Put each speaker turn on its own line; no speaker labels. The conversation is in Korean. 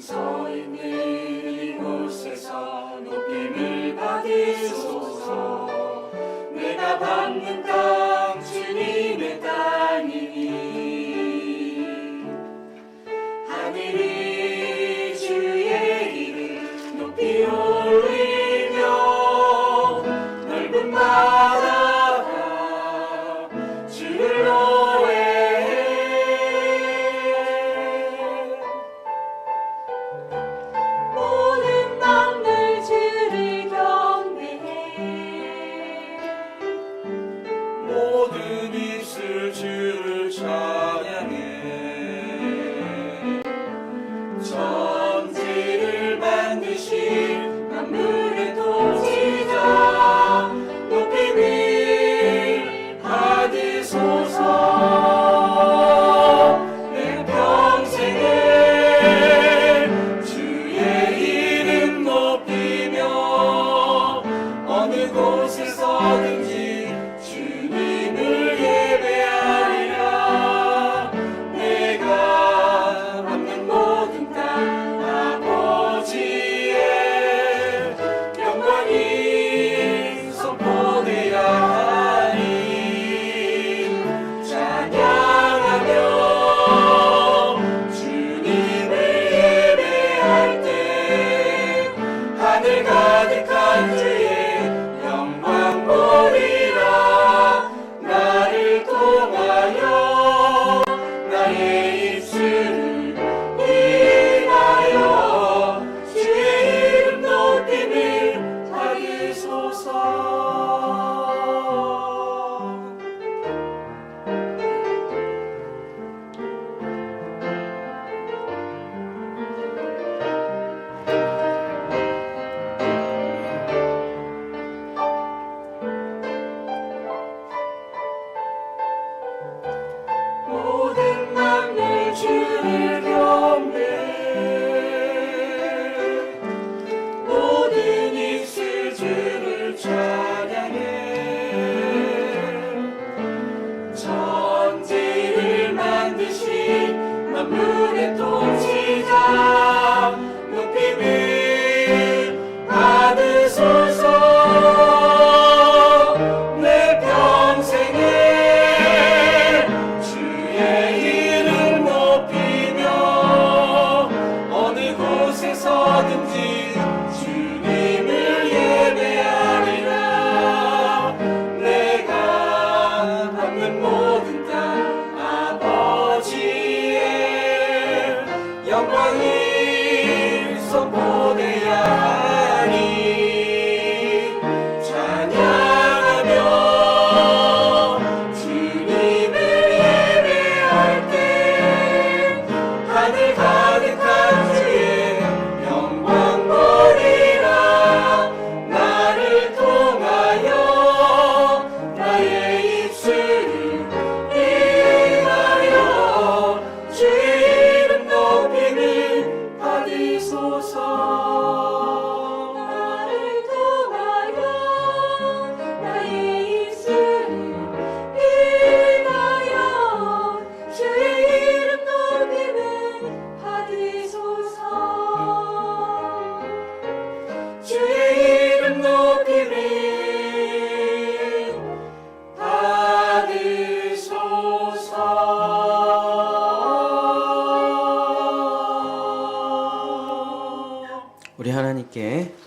서 있는 이곳에서 높임을 받으소서. 내가 받는 땅 주님의 땅 Thank
you. Сопою, собою. Ісуса. 함께